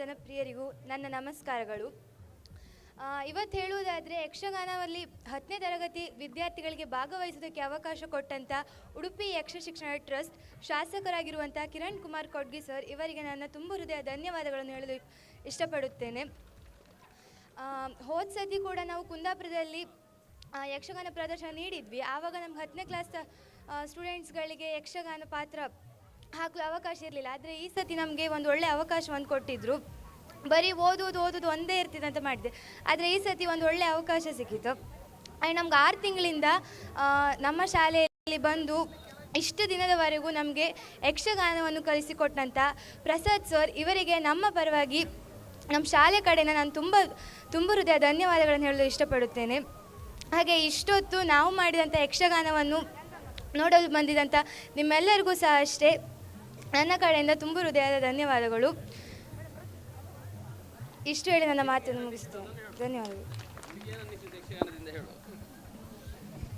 ಜನಪ್ರಿಯರಿಗೂ ನನ್ನ ನಮಸ್ಕಾರಗಳು. ಇವತ್ತು ಹೇಳುವುದಾದರೆ ಯಕ್ಷಗಾನದಲ್ಲಿ ಹತ್ತನೇ ತರಗತಿ ವಿದ್ಯಾರ್ಥಿಗಳಿಗೆ ಭಾಗವಹಿಸೋದಕ್ಕೆ ಅವಕಾಶ ಕೊಟ್ಟಂಥ ಉಡುಪಿ ಯಕ್ಷ ಶಿಕ್ಷಣ ಟ್ರಸ್ಟ್ ಶಾಸಕರಾಗಿರುವಂಥ ಕಿರಣ್ ಕುಮಾರ್ ಕೊಡ್ಗಿ ಸರ್ ಇವರಿಗೆ ನನ್ನ ತುಂಬ ಹೃದಯ ಧನ್ಯವಾದಗಳನ್ನು ಹೇಳಲು ಇಷ್ಟಪಡುತ್ತೇನೆ. ಹೋದ ಸತಿ ಕೂಡ ನಾವು ಕುಂದಾಪುರದಲ್ಲಿ ಯಕ್ಷಗಾನ ಪ್ರದರ್ಶನ ನೀಡಿದ್ವಿ. ಆವಾಗ ನಮ್ಗೆ ಹತ್ತನೇ ಕ್ಲಾಸ್ ಸ್ಟೂಡೆಂಟ್ಸ್ಗಳಿಗೆ ಯಕ್ಷಗಾನ ಪಾತ್ರ ಹಾಕಲು ಅವಕಾಶ ಇರಲಿಲ್ಲ. ಆದರೆ ಈ ಸತಿ ನಮಗೆ ಒಂದು ಒಳ್ಳೆಯ ಅವಕಾಶವನ್ನು ಕೊಟ್ಟಿದ್ದರು ಬರೀ ಓದೋದು ಓದೋದು ಒಂದೇ ಇರ್ತಿದೆ ಅಂತ ಮಾಡಿದೆ. ಆದರೆ ಈ ಸತಿ ಒಂದು ಒಳ್ಳೆ ಅವಕಾಶ ಸಿಕ್ಕಿತು. ಆ್ಯಂಡ್ ನಮ್ಗೆ ಆರು ತಿಂಗಳಿಂದ ನಮ್ಮ ಶಾಲೆಯಲ್ಲಿ ಬಂದು ಇಷ್ಟು ದಿನದವರೆಗೂ ನಮಗೆ ಯಕ್ಷಗಾನವನ್ನು ಕಲಿಸಿಕೊಟ್ಟಂಥ ಪ್ರಸಾದ್ ಸರ್ ಇವರಿಗೆ ನಮ್ಮ ಪರವಾಗಿ ನಮ್ಮ ಶಾಲೆ ಕಡೆಯಿಂದ ನಾನು ತುಂಬ ತುಂಬ ಹೃದಯ ಧನ್ಯವಾದಗಳನ್ನು ಹೇಳಲು ಇಷ್ಟಪಡುತ್ತೇನೆ. ಹಾಗೆ ಇಷ್ಟೊತ್ತು ನಾವು ಮಾಡಿದಂಥ ಯಕ್ಷಗಾನವನ್ನು ನೋಡಲು ಬಂದಿದಂಥ ನಿಮ್ಮೆಲ್ಲರಿಗೂ ಸಹ ಅಷ್ಟೇ. ನನ್ನ ಕಡೆಯಿಂದ ತುಂಬ ಹೃದಯದ ಧನ್ಯವಾದಗಳು. ಇಷ್ಟು ಹೇಳಿ ನನ್ನ ಮಾತನ್ನು ಮುಗಿಸ್ತು. ಧನ್ಯವಾದಗಳು.